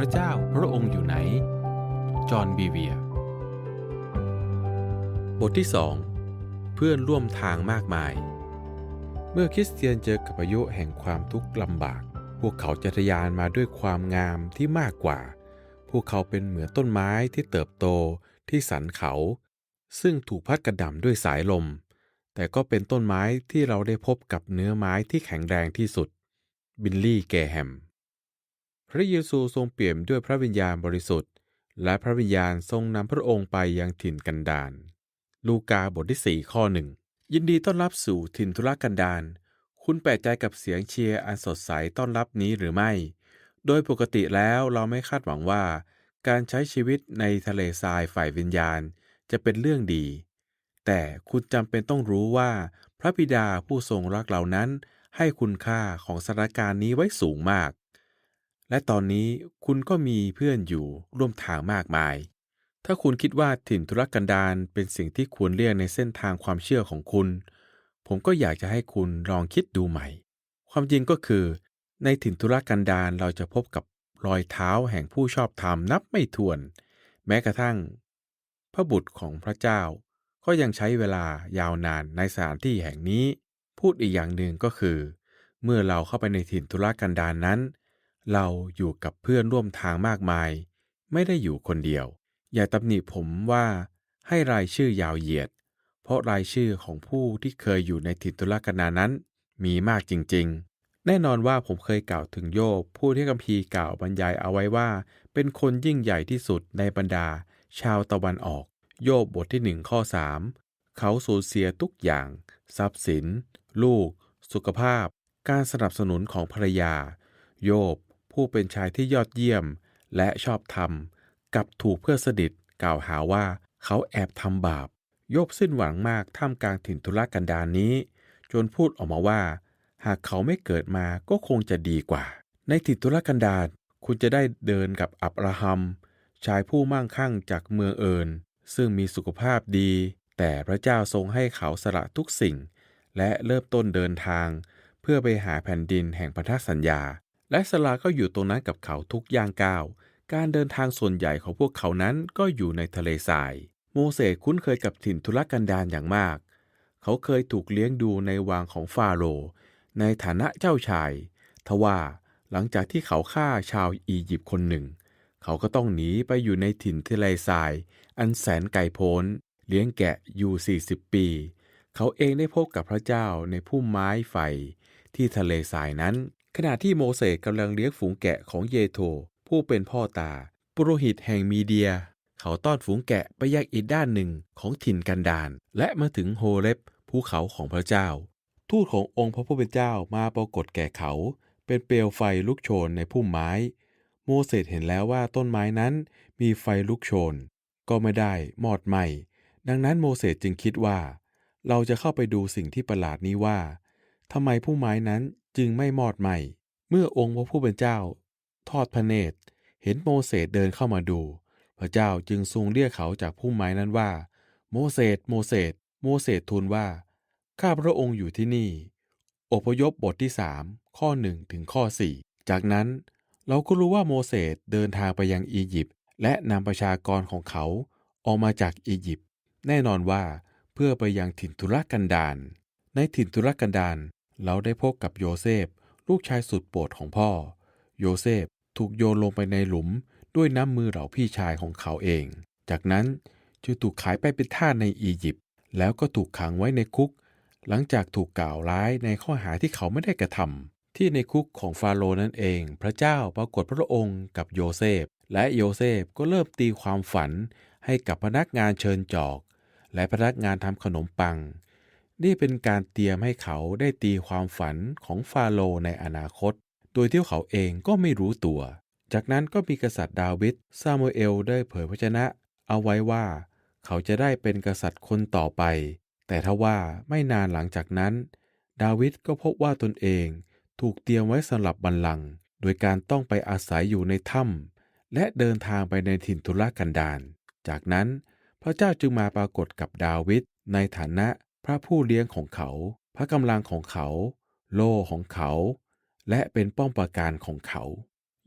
พระเจ้าพระองค์อยู่ไหน จอห์นบีเวีย บทที่2เพื่อนร่วมทางมากมาย เมื่อคริสเตียนเจอกับพายุแห่งความทุกข์ลำบาก พวกเขาจะทะยานมาด้วยความงามที่มากกว่า พวกเขาเป็นเหมือนต้นไม้ที่เติบโตที่สันเขา ซึ่งถูกพัดกระหน่ำด้วยสายลม แต่ก็เป็นต้นไม้ที่เราได้พบกับเนื้อไม้ที่แข็งแรงที่สุด บิลลี่แกแฮม ระเยซูทรงเปี่ยมด้วยพระวิญญาณบริสุทธิ์ และพระวิญญาณทรงนำพระองค์ไปยังถิ่นกันดารลูกาบทที่ 4 ข้อหนึ่งยินดีต้อนรับสู่ถิ่นทุรกันดารคุณแปลกใจกับเสียงเชียร์อันสดใสต้อนรับนี้หรือไม่ โดยปกติแล้วเราไม่คาดหวังว่า การใช้ชีวิตในทะเลทรายฝ่ายวิญญาณจะเป็นเรื่องดี แต่คุณจำเป็นต้องรู้ว่า พระบิดาผู้ทรงรักเรานั้นให้คุณค่าของสถานการณ์นี้ไว้สูงมาก และตอนนี้คุณก็มีเพื่อนอยู่ร่วมทางมากมาย ถ้าคุณคิดว่าถิ่นทุรกันดารเป็นสิ่งที่ควรเลี่ยงในเส้นทางความเชื่อของคุณ ผมก็อยากจะให้คุณลองคิดดูใหม่ ความจริงก็คือ ในถิ่นทุรกันดารเราจะพบกับรอยเท้าแห่งผู้ชอบธรรมนับไม่ถ้วน แม้กระทั่ง พระบุตรของพระเจ้า ก็ยังใช้เวลายาวนานในสถานที่แห่งนี้ พูดอีกอย่างหนึ่งก็คือ เมื่อเราเข้าไปในถิ่นทุรกันดารนนั้น เราอยู่กับเพื่อนร่วมทางมากมาย ไม่ได้อยู่คนเดียว อย่าตำหนิผมว่าให้รายชื่อยาวเหยียด เพราะรายชื่อของผู้ที่เคยอยู่ในถิ่นทุรกันดารนั้น มีมากจริง ๆ แน่นอนว่าผมเคยกล่าวถึงโยบผู้ที่คัมภีกล่าวบรรยายเอาไว้ว่า เป็นคนยิ่งใหญ่ที่สุดในบรรดา ชาวตะวันออก โยบบทที่หนึ่งข้อสามเขาสูญเสียทุกอย่าง ทรัพย์สิน ลูก สุขภาพ การสนับสนุนของภรรยา โยบ ผู้เป็นชายที่ยอดเยี่ยมและชอบธรรมกับถูกเพื่อสนิทกล่าวหาว่าเขาแอบทำบาป โยบสิ้นหวังมากท่ามกลางถิ่นทุรกันดารนี้ จนพูดออกมาว่า หากเขาไม่เกิดมาก็คงจะดีกว่า ในถิ่นทุรกันดารคุณจะได้เดินกับอับราฮัม ชายผู้มั่งคั่งจากเมืองเอินซึ่งมีสุขภาพดี แต่พระเจ้าทรงให้เขาสละทุกสิ่ง และเริ่มต้นเดินทาง เพื่อไปหาแผ่นดินแห่งพันธสัญญา และสลาก็อยู่ตรงนั้นกับเขาทุกย่างก้าว การเดินทางส่วนใหญ่ของพวกเขานั้นก็อยู่ในทะเลทราย โมเสสคุ้นเคยกับถิ่นทุรกันดารอย่างมาก เขาเคยถูกเลี้ยงดูในวังของฟาโรห์ในฐานะเจ้าชาย ทว่าหลังจากที่เขาฆ่าชาวอียิปต์คนหนึ่ง เขาก็ต้องหนีไปอยู่ในถิ่นทะเลทราย อันแสนไกลโพ้น เลี้ยงแกะอยู่ 40 ปี เขาเองได้พบกับพระเจ้าในพุ่มไม้ไฟที่ทะเลทรายนั้น ขณะที่โมเสสกำลังเลี้ยงฝูงแกะของเยโธผู้เป็นพ่อตา ปุโรหิตแห่งมีเดีย เขาต้อนฝูงแกะไปยังอีกด้านหนึ่งของถิ่นกันดารและมาถึงโฮเรบภูเขาของพระเจ้า ทูตขององค์พระผู้เป็นเจ้ามาปรากฏแก่เขา เป็นเปลวไฟลุกโชนในพุ่มไม้ โมเสสเห็นแล้วว่าต้นไม้นั้นมีไฟลุกโชน ก็ไม่ได้มอดไหม้ดังนั้นโมเสสจึงคิดว่า เราจะเข้าไปดูสิ่งที่ประหลาดนี้ว่า ทำไมผู้ไม้นั้นจึงไม่มอดไหม้เมื่อองค์พระผู้เป็นเจ้า ทอดพระเนตร เห็นโมเสสเดินเข้ามาดู พระเจ้าจึงทรงเรียกเขาจากพุ่มไม้นั้นว่า โมเสสโมเสสโมเสสทูลว่า ข้าพระองค์อยู่ที่นี่ อพยพบทที่สามข้อหนึ่งถึงข้อสี่จากนั้นเราก็รู้ว่าโมเสสเดินทางไปยังอียิปต์และนำประชากรของเขาออกมาจากอียิปต์แน่นอนว่าเพื่อไปยังถิ่นทุรกันดารในถิ่นทุรกันดาร เราได้พบกับโยเซฟ ลูกชายสุดโปรดของพ่อ โยเซฟถูกโยนลงไปในหลุมด้วยน้ำมือเหล่าพี่ชายของเขาเอง จากนั้นจึงถูกขายไปเป็นทาสในอียิปต์แล้วก็ถูกขังไว้ในคุก หลังจากถูกกล่าวร้ายในข้อหาที่เขาไม่ได้กระทำที่ในคุกของฟาโรห์นั่นเอง พระเจ้าปรากฏพระองค์กับโยเซฟ และโยเซฟก็เริ่มตีความฝันให้กับพนักงานเชิญจอก และพนักงานทำขนมปัง นี่เป็นการเตรียมให้เขาได้ตีความฝันของฟาโรห์ในอนาคต โดยที่เขาเองก็ไม่รู้ตัว จากนั้นก็มีกษัตริย์ดาวิดซามูเอลได้เผยพระชนะ เอาไว้ว่า เขาจะได้เป็นกษัตริย์คนต่อไป แต่ทว่าไม่นานหลังจากนั้น ดาวิดก็พบว่าตนเองถูกเตรียมไว้สำหรับบัลลังก์โดยการต้องไปอาศัยอยู่ในถ้ำและเดินทางไปในถิ่นทุรกันดารจากนั้น พระเจ้าจึงมาปรากฏกับดาวิดในฐานะ พระผู้เลี้ยงของเขา พระกำลังของเขา โล่ของเขา และเป็นป้อมปราการของเขา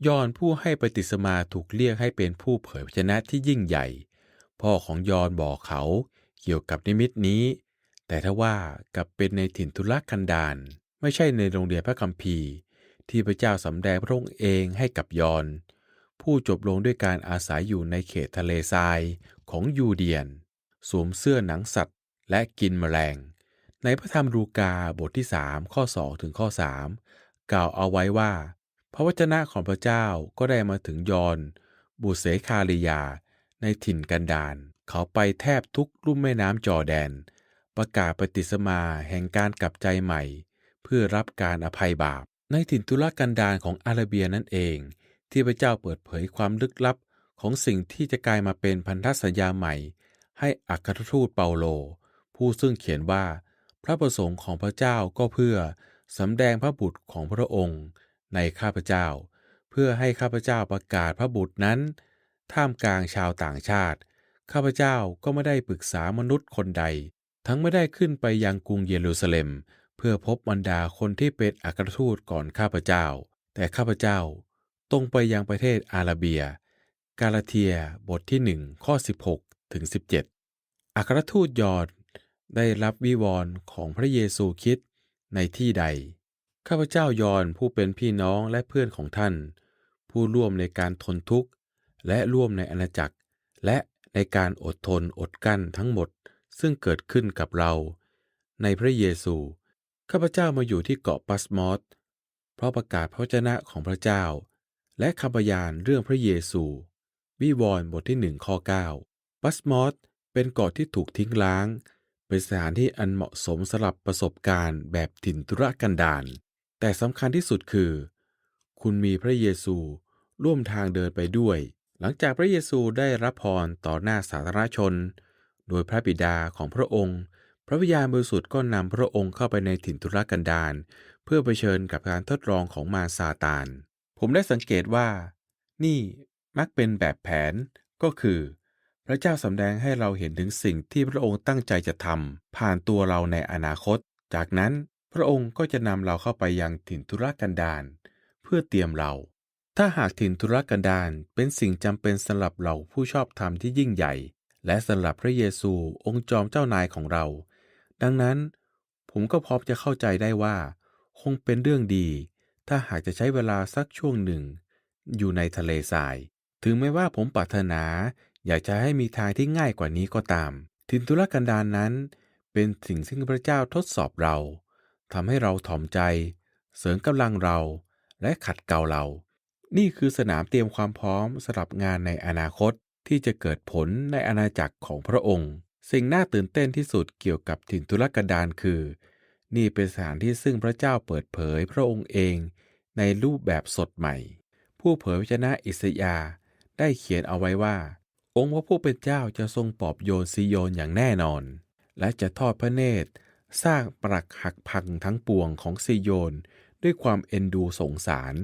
ยอนผู้ให้ปฏิสมาถูกเรียกให้เป็นผู้เผยพระชนะที่ยิ่งใหญ่ พ่อของยอนบอกเขาเกี่ยวกับนิมิตนี้ แต่ถ้าว่ากลับเป็นในถิ่นทุรกันดารไม่ใช่ในโรงเรียนพระคัมภีร์ ที่พระเจ้าสำแดงพระองค์เองให้กับยอน ผู้จบลงด้วยการอาศัยอยู่ในเขตทะเลทรายของยูเดียน สวมเสื้อหนังสัตว์ และกินแมลง ในพระธรรมลูกาบทที่ 3 ข้อ2ถึงข้อ 3 กล่าวเอาไว้ว่า พระวจนะของพระเจ้าก็ได้มาถึงยอนบุเสคาริยา ในถิ่นกันดารเขาไปแทบทุกลุ่มแม่น้ำจอแดน ประกาศปฏิสมาแห่งการกลับใจใหม่ เพื่อรับการอภัยบาป ในถิ่นทุรกันดารของอาราเบียนั่นเอง ที่พระเจ้าเปิดเผยความลึกลับของสิ่งที่จะกลายมาเป็นพันธสัญญาใหม่ ให้อัครทูตเปาโล ผู้ซึ่งเขียนว่า พระประสงค์ของพระเจ้าก็เพื่อสำแดงพระบุตรของพระองค์ ในข้าพเจ้า เพื่อให้ข้าพเจ้าประกาศพระบุตรนั้น ท่ามกลางชาวต่างชาติ ข้าพเจ้าก็ไม่ได้ปรึกษามนุษย์คนใด ทั้งไม่ได้ขึ้นไปยังกรุงเยรูซาเล็ม เพื่อพบบรรดาคนที่เป็นอัครทูตก่อนข้าพเจ้า แต่ข้าพเจ้าตรงไปยังประเทศอาราเบีย กาลาเทียบทที่1ข้อ16ถึง17 อัครทูตยอน ได้รับวิวรณ์ของพระเยซูคริสต์ในที่ใด ข้าพเจ้ายอนผู้เป็นพี่น้องและเพื่อนของท่าน ผู้ร่วมในการทนทุกข์ และร่วมในอาณาจักร และในการอดทนอดกั้นทั้งหมดซึ่งเกิดขึ้นกับเรา ในพระเยซู ข้าพเจ้ามาอยู่ที่เกาะปัสมอสเพราะประกาศพระวจนะของพระเจ้า และคำพยานเรื่องพระเยซู วิวรณ์บทที่หนึ่งข้อ9ปัสมอสเป็นเกาะที่ถูกทิ้งล้าง เป็นสถานที่อันเหมาะสมสำหรับประสบการณ์แบบถิ่นทุรกันดารแต่สำคัญที่สุดคือ คุณมีพระเยซูร่วมทางเดินไปด้วย หลังจากพระเยซูได้รับพรต่อหน้าสาธารณชน โดยพระบิดาของพระองค์ พระวิญญาณบริสุทธิ์ก็นำพระองค์เข้าไปในถิ่นทุรกันดารเพื่อเผชิญกับการทดลองของมารซาตาน ผมได้สังเกตว่า นี่มักเป็นแบบแผนก็คือ ระเจ้าสำแดงให้เราเห็นถึงสิ่งที่พระองค์ตั้งใจจะทำผ่านตัวเราในอนาคต จากนั้นพระองค์ก็จะนำเราเข้าไปยังถิ่นทุรกันดารเพื่อเตรียมเรา ถ้าหากถิ่นทุรกันดารเป็นสิ่งจำเป็นสำหรับเราผู้ชอบธรรมที่ยิ่งใหญ่ และสำหรับพระเยซูองค์จอมเจ้านายของเรา ดังนั้น ผมก็พร้อมจะเข้าใจได้ว่า คงเป็นเรื่องดี ถ้าหากจะใช้เวลาสักช่วงหนึ่ง อยู่ในทะเลทราย ถึงแม้ว่าผมปรารถนา อยากจะให้มีทางที่ง่ายกว่านี้ก็ตามถิ่นทุรกันดารนนั้น เป็นสิ่งซึ่งพระเจ้าทดสอบเราทำให้เราถ่อมใจ เสริมกำลังเรา และขัดเกลาเรา นี่คือสนามเตรียมความพร้อมสำหรับงานในอนาคตที่จะเกิดผลในอาณาจักรของพระองค์ สิ่งน่าตื่นเต้นที่สุดเกี่ยวกับถิ่นทุรกันดารคือ นี่เป็นสถานที่ซึ่งพระเจ้าเปิดเผยพระองค์เองในรูปแบบสดใหม่ ผู้เผยพระชนะอิสยาได้เขียนเอาไว้ว่า งค์พระผู้เป็นเจ้าจะทรงปอบโยนซีโยนอย่างแน่นอน และจะทอดพระเนตร สร้างปรักหักพังทั้งปวงของซีโยน ด้วยความเอ็นดูสงสาร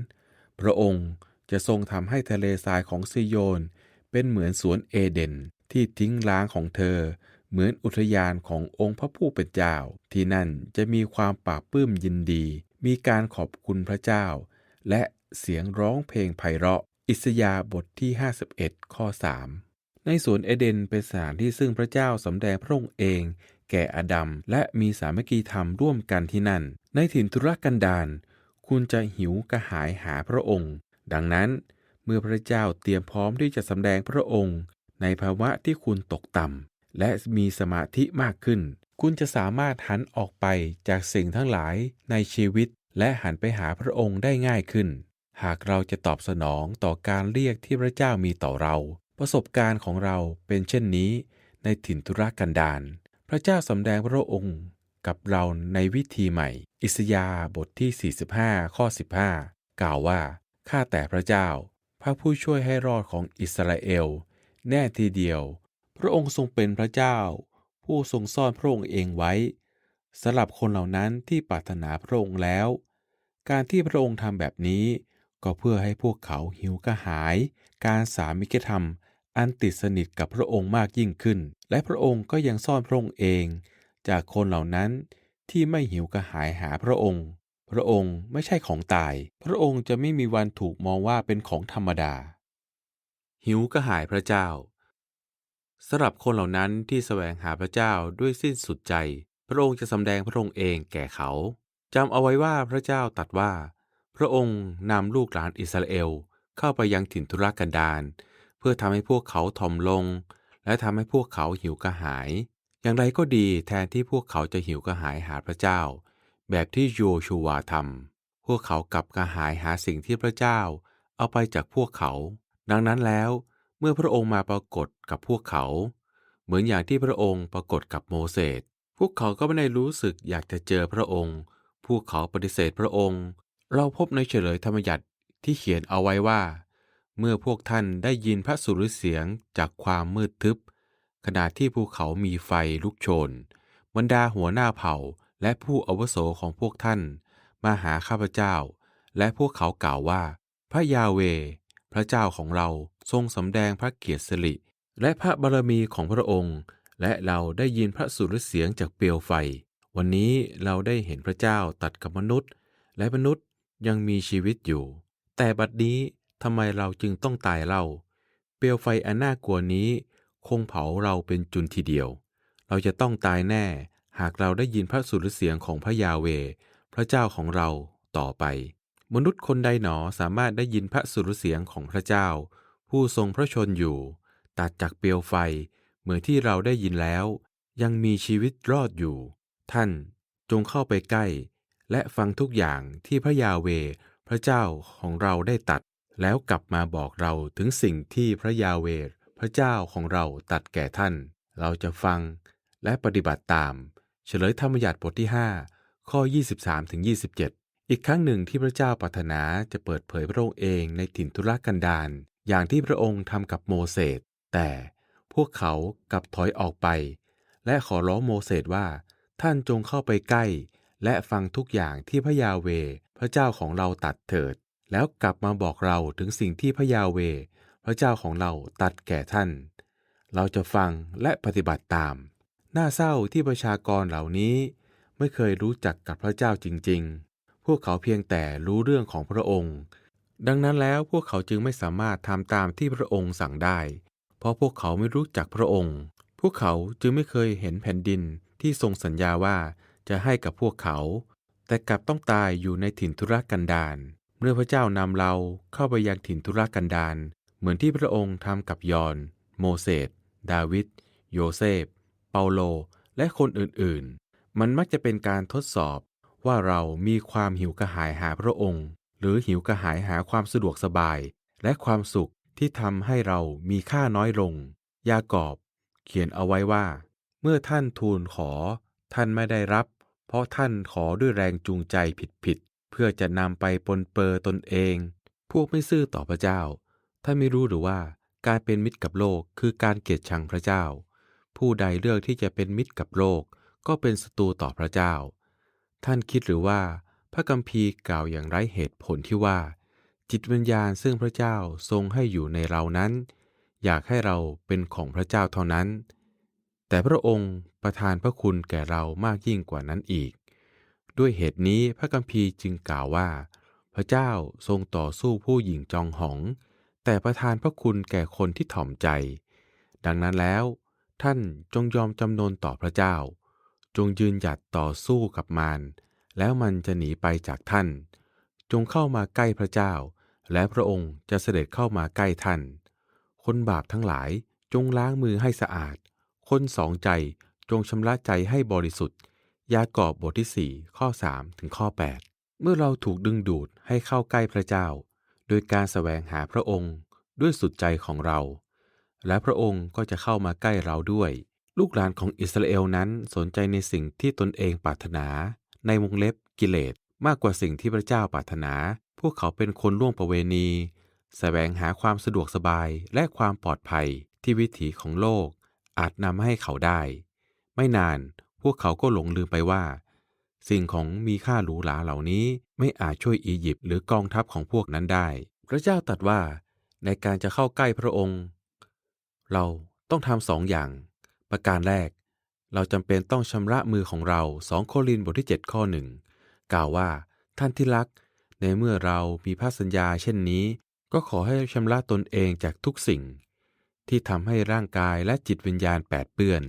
พระองค์จะทรงทำให้ทะเลทรายของซีโยน เป็นเหมือนสวนเอเดนที่ทิ้งล้างของเธอ เหมือนอุทยานขององค์พระผู้เป็นเจ้า ที่นั่นจะมีความปราบปลื้มยินดี มีการขอบคุณพระเจ้า และเสียงร้องเพลงไพเราะ อิสยาบทที่ 51 ข้อ 3 ในสวนเอเดนเป็นสถานที่ซึ่งพระเจ้าสำแดงพระองค์เอง แก่อดัมและมีสามัคคีธรรมร่วมกันที่นั่น ในถิ่นทุรกันดารคุณจะหิวกระหายหาพระองค์ ดังนั้น เมื่อพระเจ้าเตรียมพร้อมที่จะสำแดงพระองค์ ในภาวะที่คุณตกต่ำและมีสมาธิมากขึ้น คุณจะสามารถหันออกไปจากสิ่งทั้งหลายในชีวิต และหันไปหาพระองค์ได้ง่ายขึ้น หากเราจะตอบสนองต่อการเรียกที่พระเจ้ามีต่อเรา ประสบการณ์ของเราเป็นเช่นนี้ในถิ่นทุรกันดารพระเจ้าสำแดงพระองค์กับเราในวิธีใหม่ อิสยาบทที่ 45 ข้อ 15 กล่าวว่า ข้าแต่พระเจ้า พระผู้ช่วยให้รอดของอิสราเอล แน่ทีเดียว พระองค์ทรงเป็นพระเจ้า ผู้ทรงซ่อนพระองค์เองไว้สำหรับคนเหล่านั้นที่ปรารถนาพระองค์แล้ว การที่พระองค์ทำแบบนี้ ก็เพื่อให้พวกเขาหิวกระหาย การสามิกธรรม อันติดสนิทกับพระองค์มากยิ่งขึ้น และพระองค์ก็ยังซ่อนพระองค์เอง จากคนเหล่านั้นที่ไม่หิวกระหายหาพระองค์ พระองค์ไม่ใช่ของตาย พระองค์จะไม่มีวันถูกมองว่าเป็นของธรรมดา หิวกระหายพระเจ้าสำหรับคนเหล่านั้นที่แสวงหาพระเจ้าด้วยสิ้นสุดใจ พระองค์จะสำแดงพระองค์เองแก่เขาจำเอาไว้ว่าพระเจ้าตรัสว่า พระองค์นำลูกหลานอิสราเอลเข้าไปยังถิ่นทุรกันดาร เพื่อทำให้พวกเขาถ่อมลง และทำให้พวกเขาหิวกระหาย อย่างไรก็ดีแทนที่พวกเขาจะหิวกระหายหาพระเจ้า แบบที่โยชูวาทำพวกเขากลับกระหายหาสิ่งที่พระเจ้า เอาไปจากพวกเขา ดังนั้นแล้วเมื่อพระองค์มาปรากฏกับพวกเขา เหมือนอย่างที่พระองค์ปรากฏกับโมเสสพวกเขาก็ไม่ได้รู้สึกอยากจะเจอพระองค์ พวกเขาปฏิเสธพระองค์ เราพบในเฉลยธรรมยัติที่เขียนเอาไว้ว่า เมื่อพวกท่านได้ยินพระสุรเสียงจากความมืดทึบ ขณะที่ภูเขามีไฟลุกโชนบรรดาหัวหน้าเผ่าและผู้อวโสของพวกท่าน มาหาข้าพเจ้า และพวกเขากล่าวว่า พระยาเว พระเจ้าของเราทรงสำแดงพระเกียรติสิริและพระบารมีของพระองค์ และเราได้ยินพระสุรเสียงจากเปลวไฟ วันนี้เราได้เห็นพระเจ้าตัดกับมนุษย์ และมนุษย์ยังมีชีวิตอยู่ แต่บัดนี้ ทำไมเราจึงต้องตายเล่า เปลวไฟอันน่ากลัวนี้ คงเผาเราเป็นจุนทีเดียว เราจะต้องตายแน่ หากเราได้ยินพระสุรเสียงของพระยาเว พระเจ้าของเราต่อไป มนุษย์คนใดหนอสามารถได้ยินพระสุรเสียงของพระเจ้า ผู้ทรงพระชนอยู่ ตัดจากเปลวไฟ เหมือนที่เราได้ยินแล้ว ยังมีชีวิตรอดอยู่ ท่านจงเข้าไปใกล้ และฟังทุกอย่างที่พระยาเว พระเจ้าของเราได้ตัด แล้วกลับมาบอกเราถึงสิ่งที่พระยาเวพระเจ้าของเราตัดแก่ท่าน เราจะฟังและปฏิบัติตาม เฉลยธรรมยัติบทที่ 5 ข้อ 23ถึง27 อีกครั้งหนึ่งที่พระเจ้าปรารถนาจะเปิดเผยพระองค์เองในถิ่นทุรกันดารอย่างที่พระองค์ทำกับโมเสสแต่พวกเขากลับถอยออกไป และขอร้องโมเสสว่า ท่านจงเข้าไปใกล้ และฟังทุกอย่างที่พระยาเว พระเจ้าของเราตัดเถิด แล้วกลับมาบอกเราถึงสิ่งที่พระยาเว พระเจ้าของเราตัดแก่ท่าน เราจะฟังและปฏิบัติตาม น่าเศร้าที่ประชากรเหล่านี้ ไม่เคยรู้จักกับพระเจ้าจริง ๆ พวกเขาเพียงแต่รู้เรื่องของพระองค์ ดังนั้นแล้วพวกเขาจึงไม่สามารถทำตามที่พระองค์สั่งได้ เพราะพวกเขาไม่รู้จักพระองค์ พวกเขาจึงไม่เคยเห็นแผ่นดินที่ทรงสัญญาว่าจะให้กับพวกเขา แต่กลับต้องตายอยู่ในถิ่นทุรกันดาร เมื่อพระเจ้านำเราเข้าไปยังถิ่นทุรกันดารเหมือนที่พระองค์ทำกับยอน โมเสส ดาวิด โยเซฟ เปาโล และคนอื่นๆ มันมักจะเป็นการทดสอบว่าเรามีความหิวกระหายหาพระองค์ หรือหิวกระหายหาความสะดวกสบาย และความสุขที่ทำให้เรามีค่าน้อยลง ยากอบ เขียนเอาไว้ว่า เมื่อท่านทูลขอ ท่านไม่ได้รับ เพราะท่านขอด้วยแรงจูงใจผิด พื่อจะนำไปปนเปื้อตนเอง พวกไม่ซื่อต่อพระเจ้าท่านไม่รู้หรือว่าการเป็นมิตรกับโลกคือการเกลียดชังพระเจ้า ผู้ใดเลือกที่จะเป็นมิตรกับโลก ก็เป็นศัตรูต่อพระเจ้า ท่านคิดหรือว่าพระกัมภีร์กล่าวอย่างไร้เหตุผลที่ว่า จิตวิญญาณซึ่งพระเจ้าทรงให้อยู่ในเรานั้น อยากให้เราเป็นของพระเจ้าเท่านั้น แต่พระองค์ประทานพระคุณแก่เรามากยิ่งกว่านั้นอีก ด้วยเหตุนี้พระกัมภีร์จึงกล่าวว่า พระเจ้าทรงต่อสู้ผู้หญิงจองหอง แต่ประทานพระคุณแก่คนที่ถ่อมใจ ดังนั้นแล้ว ท่านจงยอมจำนนต่อพระเจ้า จงยืนหยัดต่อสู้กับมารแล้วมันจะหนีไปจากท่าน จงเข้ามาใกล้พระเจ้า และพระองค์จะเสด็จเข้ามาใกล้ท่าน คนบาปทั้งหลายจงล้างมือให้สะอาด คนสองใจจงชำระใจให้บริสุทธิ์ ยากอบบทที่ 4 ข้อ 3 ถึงข้อ 8 เมื่อเราถูกดึงดูดให้เข้าใกล้พระเจ้า โดยการแสวงหาพระองค์ด้วยสุดใจของเรา และพระองค์ก็จะเข้ามาใกล้เราด้วย ลูกหลานของอิสราเอลนั้นสนใจในสิ่งที่ตนเองปรารถนา ในวงเล็บกิเลสมากกว่าสิ่งที่พระเจ้าปรารถนา พวกเขาเป็นคนล่วงประเวณีแสวงหาความสะดวกสบายและความปลอดภัยที่วิถีของโลกอาจนำให้เขาได้ ไม่นาน วกเขาก็หลงลืมไปว่า สิ่งของมีค่าหรูหราเหล่านี้ไม่อาจช่วยอียิปต์หรือกองทัพของพวกนั้นได้ พระเจ้าตรัสว่าในการจะเข้าใกล้พระองค์ เราต้องทำสองอย่าง ประการแรก เราจำเป็นต้องชำระมือของเราสองโครินธ์บทที่ 7 ข้อหนึ่งกล่าวว่าท่านที่รัก ในเมื่อเรามีพระสัญญาเช่นนี้ ก็ขอให้ชำระตนเองจากทุกสิ่ง ที่ทำให้ร่างกายและจิตวิญญาณแปดเปื้อน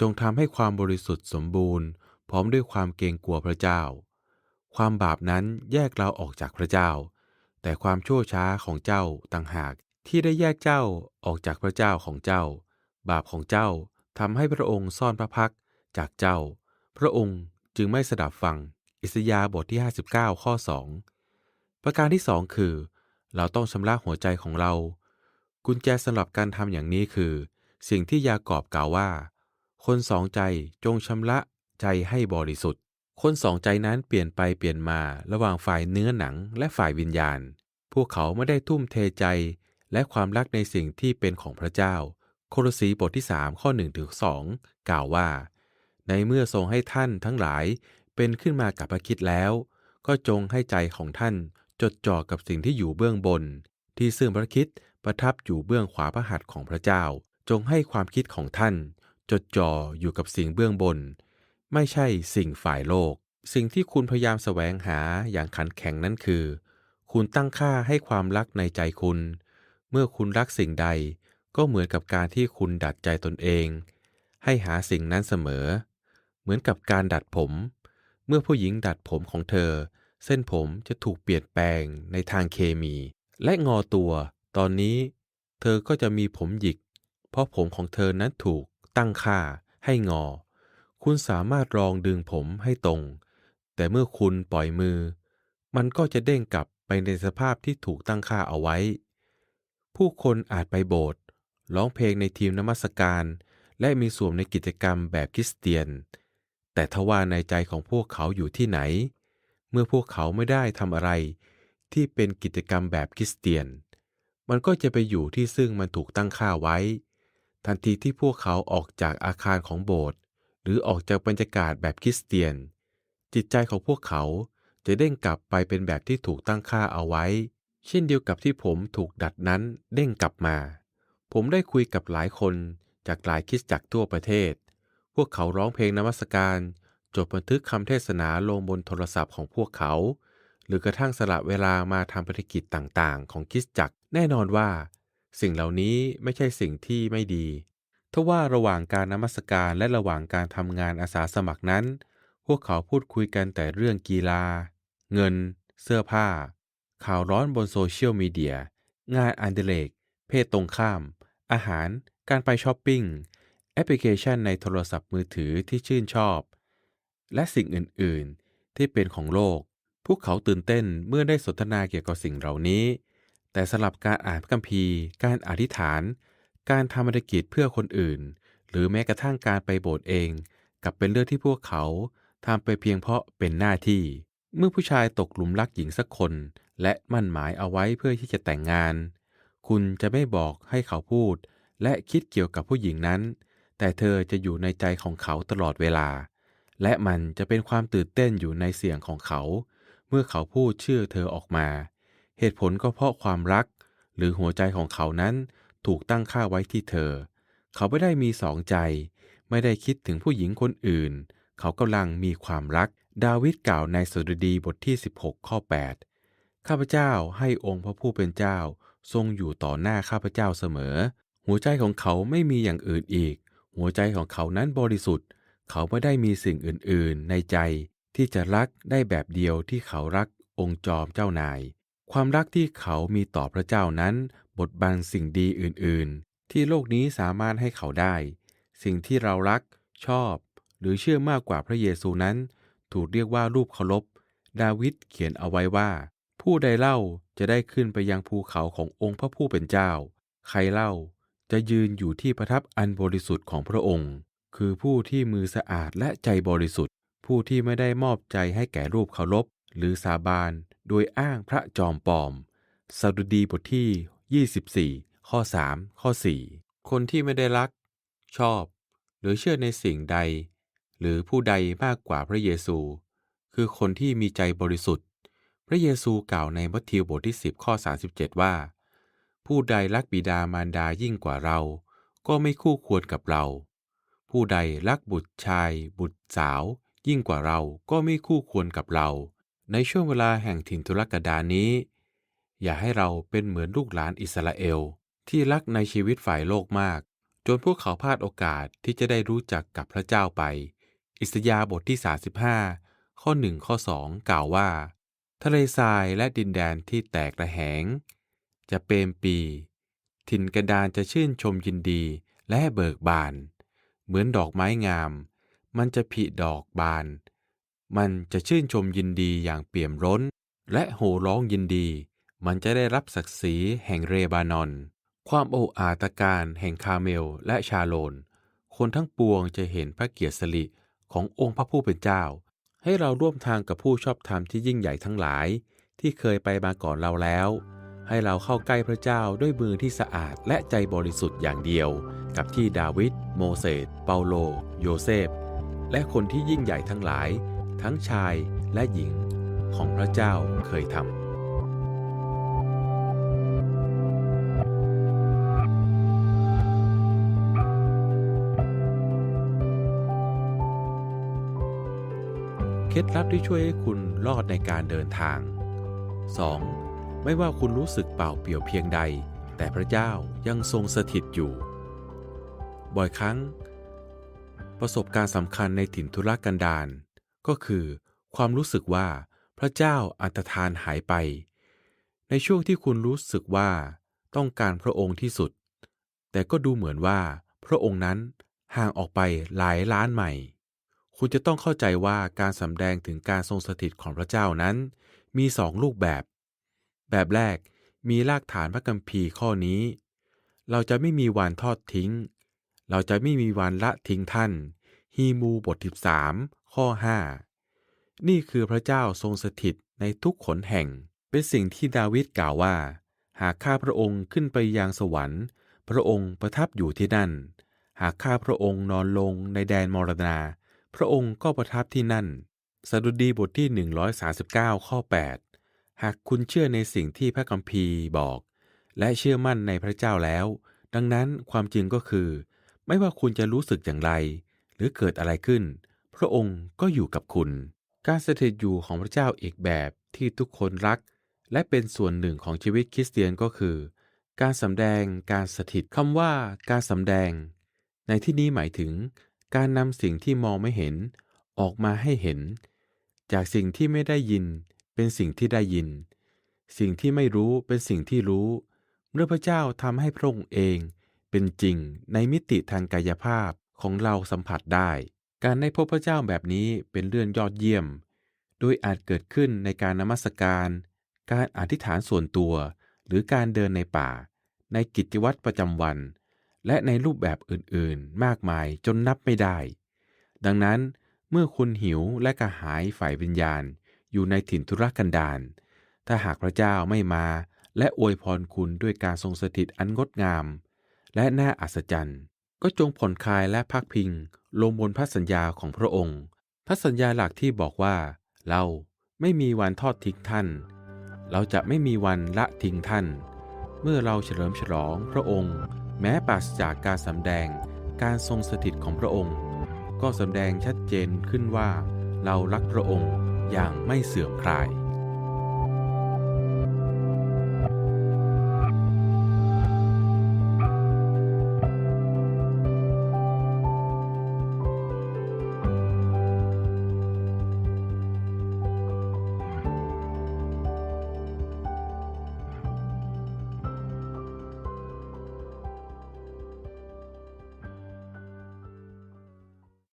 จงทำให้ความบริสุทธิ์สมบูรณ์ พร้อมด้วยความเกรงกลัวพระเจ้า ความบาปนั้นแยกเราออกจากพระเจ้า แต่ความชั่วช้าของเจ้าต่างหากที่ได้แยกเจ้าออกจากพระเจ้าของเจ้า บาปของเจ้าทำให้พระองค์ซ่อนพระพักจากเจ้า พระองค์จึงไม่สดับฟัง อิสยาห์บทที่ 59 ข้อ 2 ประการที่สองคือ เราต้องชำระหัวใจของเรา กุญแจสำหรับการทำอย่างนี้คือ สิ่งที่ยากอบกล่าวว่า คนสองใจจงชำระใจให้บริสุทธิ์ คนสองใจนั้นเปลี่ยนไปเปลี่ยนมาระหว่างฝ่ายเนื้อหนังและฝ่ายวิญญาณ พวกเขาไม่ได้ทุ่มเทใจและความรักในสิ่งที่เป็นของพระเจ้า โคลสีบทที่ 3 ข้อ1ถึง2กล่าวว่า ในเมื่อทรงให้ท่านทั้งหลายเป็นขึ้นมากับพระคิดแล้ว ก็จงให้ใจของท่านจดจ่อกับสิ่งที่อยู่เบื้องบน ที่ซึ่งพระคิดประทับอยู่เบื้องขวาพระหัตถ์ของพระเจ้า จงให้ความคิดของท่าน จดจ่ออยู่กับสิ่งเบื้องบน ไม่ใช่สิ่งฝ่ายโลก สิ่งที่คุณพยายามแสวงหาอย่างขันแข็งนั้นคือ คุณตั้งค่าให้ความรักในใจคุณ เมื่อคุณรักสิ่งใดก็เหมือนกับการที่คุณดัดใจตนเอง ให้หาสิ่งนั้นเสมอ เหมือนกับการดัดผม เมื่อผู้หญิงดัดผมของเธอ เส้นผมจะถูกเปลี่ยนแปลงในทางเคมี และงอตัว ตอนนี้ เธอก็จะมีผมหยิก เพราะผมของเธอนั้นถูก ตั้งค่าให้งอ คุณสามารถลองดึงผมให้ตรง แต่เมื่อคุณปล่อยมือ มันก็จะเด้งกลับไปในสภาพที่ถูกตั้งค่าเอาไว้ ผู้คนอาจไปโบสถ์ร้องเพลงในทีมนมัสการ และมีส่วนในกิจกรรมแบบคริสเตียน แต่ทว่าในใจของพวกเขาอยู่ที่ไหน เมื่อพวกเขาไม่ได้ทำอะไร ที่เป็นกิจกรรมแบบคริสเตียน มันก็จะไปอยู่ที่ซึ่งมันถูกตั้งค่าไว้ ทันทีที่พวกเขาออกจากอาคารของโบสถ์หรือออกจากบรรยากาศแบบคริสเตียน จิตใจของพวกเขาจะเด้งกลับไปเป็นแบบที่ถูกตั้งค่าเอาไว้ เช่นเดียวกับที่ผมถูกดัดนั้นเด้งกลับมา ผมได้คุยกับหลายคนจากหลายคริสตจักรทั่วประเทศ พวกเขาร้องเพลงนมัสการ จดบันทึกคำเทศนาลงบนโทรศัพท์ของพวกเขา หรือกระทั่งสละเวลามาทำภารกิจต่างๆ ของคริสตจักรแน่นอนว่า สิ่งเหล่านี้ไม่ใช่สิ่งที่ไม่ดีทว่าระหว่างการนมัสการและระหว่างการทำงานอาสาสมัครนั้น พวกเขาพูดคุยกันแต่เรื่องกีฬา เงิน เสื้อผ้า ข่าวร้อนบนโซเชียลมีเดีย งานอันเดเลก เพศตรงข้าม อาหาร การไปช้อปปิ้ง แอปพลิเคชันในโทรศัพท์มือถือที่ชื่นชอบ และสิ่งอื่น ๆ ที่เป็นของโลก พวกเขาตื่นเต้นเมื่อได้สนทนาเกี่ยวกับสิ่งเหล่านี้ แต่สลับการอ่านพระคัมภีร์ การอธิษฐาน การทำธุรกิจเพื่อคนอื่น หรือแม้กระทั่งการไปโบสถ์เองกลับเป็นเรื่องที่พวกเขาทำไปเพียงเพราะเป็นหน้าที่ เมื่อผู้ชายตกหลุมรักหญิงสักคน และมั่นหมายเอาไว้เพื่อที่จะแต่งงาน คุณจะไม่บอกให้เขาพูด และคิดเกี่ยวกับผู้หญิงนั้น แต่เธอจะอยู่ในใจของเขาตลอดเวลา และมันจะเป็นความตื่นเต้นอยู่ในเสียงของเขา เมื่อเขาพูดชื่อเธอออกมา เหตุผลก็เพราะความรัก หรือหัวใจของเขานั้นถูกตั้งค่าไว้ที่เธอ เขาไม่ได้มีสองใจ ไม่ได้คิดถึงผู้หญิงคนอื่น เขากำลังมีความรัก ดาวิดกล่าวในสดุดีบทที่ 16 ข้อ 8 ข้าพเจ้าให้องค์พระผู้เป็นเจ้า ทรงอยู่ต่อหน้าข้าพเจ้าเสมอ หัวใจของเขาไม่มีอย่างอื่นอีก หัวใจของเขานั้นบริสุทธิ์ เขาไม่ได้มีสิ่งอื่น ๆ ในใจที่จะรักได้แบบเดียวที่เขารักองค์จอมเจ้านาย ความรักที่เขามีต่อพระเจ้านั้น บดบังสิ่งดีอื่น ๆ ที่โลกนี้สามารถให้เขาได้ สิ่งที่เรารัก ชอบ หรือเชื่อมากกว่าพระเยซูนั้น ถูกเรียกว่ารูปเคารพ ดาวิดเขียนเอาไว้ว่า ผู้ใดเล่าจะได้ขึ้นไปยังภูเขาขององค์พระผู้เป็นเจ้า ใครเล่าจะยืนอยู่ที่ประทับอันบริสุทธิ์ของพระองค์ คือผู้ที่มือสะอาดและใจบริสุทธิ์ ผู้ที่ไม่ได้มอบใจให้แก่รูปเคารพ หรือสาบาน โดยอ้างพระจอมปลอมสดุดีบทที่ 24 ข้อ 3 ข้อ 4 คนที่ไม่ได้รัก ชอบ หรือเชื่อในสิ่งใด หรือผู้ใดมากกว่าพระเยซู คือคนที่มีใจบริสุทธิ์ พระเยซูกล่าวในมัทธิวบทที่ 10 ข้อ 37 ว่า ผู้ใดรักบิดามารดายิ่งกว่าเรา ก็ไม่คู่ควรกับเรา ผู้ใดรักบุตรชาย บุตรสาว ยิ่งกว่าเราก็ไม่คู่ควรกับเรา ในช่วงเวลาแห่งถิ่นทุรกดานี้ อย่าให้เราเป็นเหมือนลูกหลานอิสราเอล ที่รักในชีวิตฝ่ายโลกมาก จนพวกเขาพลาดโอกาสที่จะได้รู้จักกับพระเจ้าไป อิสยาบทที่ 35 ข้อ 1 ข้อ 2 กล่าวว่า ทะเลทรายและดินแดนที่แตกระแหง จะเปรมปี ถิ่นกันดารจะชื่นชมยินดีและเบิกบาน เหมือนดอกไม้งาม มันจะผลิดอกบาน มันจะชื่นชมยินดีอย่างเปี่ยมร้น และโห่ร้องยินดี มันจะได้รับศักดิ์ศรีแห่งเรบานอน ความโอ้อาตการแห่งคาเมลและชาโลน คนทั้งปวงจะเห็นพระเกียรติสลิขององค์พระผู้เป็นเจ้า ให้เราร่วมทางกับผู้ชอบธรรมที่ยิ่งใหญ่ทั้งหลาย ที่เคยไปมาก่อนเราแล้ว ให้เราเข้าใกล้พระเจ้าด้วยมือที่สะอาดและใจบริสุทธิ์อย่างเดียว กับที่ดาวิดโมเสสเปาโล โยเซฟและคนที่ยิ่งใหญ่ทั้งหลาย ทั้งชายและหญิงของพระเจ้าเคยทำเคล็ดลับที่ช่วยให้คุณรอดในการเดินทาง 2. ไม่ว่าคุณรู้สึกเปล่าเปลี่ยวเพียงใด แต่พระเจ้ายังทรงสถิตอยู่ บ่อยครั้ง ประสบการณ์สำคัญในถิ่นทุรกันดาร ก็คือความรู้สึกว่าพระเจ้าอันตรธานหายไป ในช่วงที่คุณรู้สึกว่าต้องการพระองค์ที่สุด แต่ก็ดูเหมือนว่าพระองค์นั้นห่างออกไปหลายล้านไมล์คุณจะต้องเข้าใจว่าการสำแดงถึงการทรงสถิตของพระเจ้านั้น มีสองรูปแบบ แบบแรกมีรากฐานพระคัมภีร์ข้อนี้ เราจะไม่มีวันทอดทิ้ง เราจะไม่มีวันละทิ้งท่าน ฮีมูบท 13 ข้อ 5 นี่คือพระเจ้าทรงสถิตในทุกขนแห่ง เป็นสิ่งที่ดาวิดกล่าวว่า หากข้าพระองค์ขึ้นไปยังสวรรค์ พระองค์ประทับอยู่ที่นั่น หากข้าพระองค์นอนลงในแดนมรณา พระองค์ก็ประทับที่นั่น สดุดีบทที่ 139 ข้อ 8 หากคุณเชื่อในสิ่งที่พระคัมภีร์บอก และเชื่อมั่นในพระเจ้าแล้ว ดังนั้นความจริงก็คือ ไม่ว่าคุณจะรู้สึกอย่างไร หรือเกิดอะไรขึ้น พระองค์ก็อยู่กับคุณ การสถิตอยู่ของพระเจ้าอีกแบบที่ทุกคนรัก และเป็นส่วนหนึ่งของชีวิตคริสเตียนก็คือ การสำแดงการสถิตคำว่าการสำแดง ในที่นี้หมายถึง การนำสิ่งที่มองไม่เห็นออกมาให้เห็น จากสิ่งที่ไม่ได้ยินเป็นสิ่งที่ได้ยิน สิ่งที่ไม่รู้เป็นสิ่งที่รู้ เมื่อพระเจ้าทำให้พระองค์เองเป็นจริงในมิติทางกายภาพของเราสัมผัสได้ การได้พบพระเจ้าแบบนี้เป็นเรื่องยอดเยี่ยม โดยอาจเกิดขึ้นในการนมัสการ การอธิษฐานส่วนตัว หรือการเดินในป่า ในกิจวัตรประจำวัน และในรูปแบบอื่นๆ มากมายจนนับไม่ได้ ดังนั้นเมื่อคุณหิวและกระหายฝ่ายวิญญาณ อยู่ในถิ่นทุรกันดารถ้าหากพระเจ้าไม่มา และอวยพรคุณด้วยการทรงสถิตอันงดงาม และน่าอัศจรรย์ ก็จงผ่อนคลายและพักพิงลงบนพระสัญญาของพระองค์ พระสัญญาหลักที่บอกว่า เราไม่มีวันทอดทิ้งท่าน เราจะไม่มีวันละทิ้งท่าน เมื่อเราเฉลิมฉลองพระองค์ แม้ปราศจากการสำแดงการทรงสถิตของพระองค์ ก็สำแดงชัดเจนขึ้นว่า เรารักพระองค์อย่างไม่เสื่อมคลาย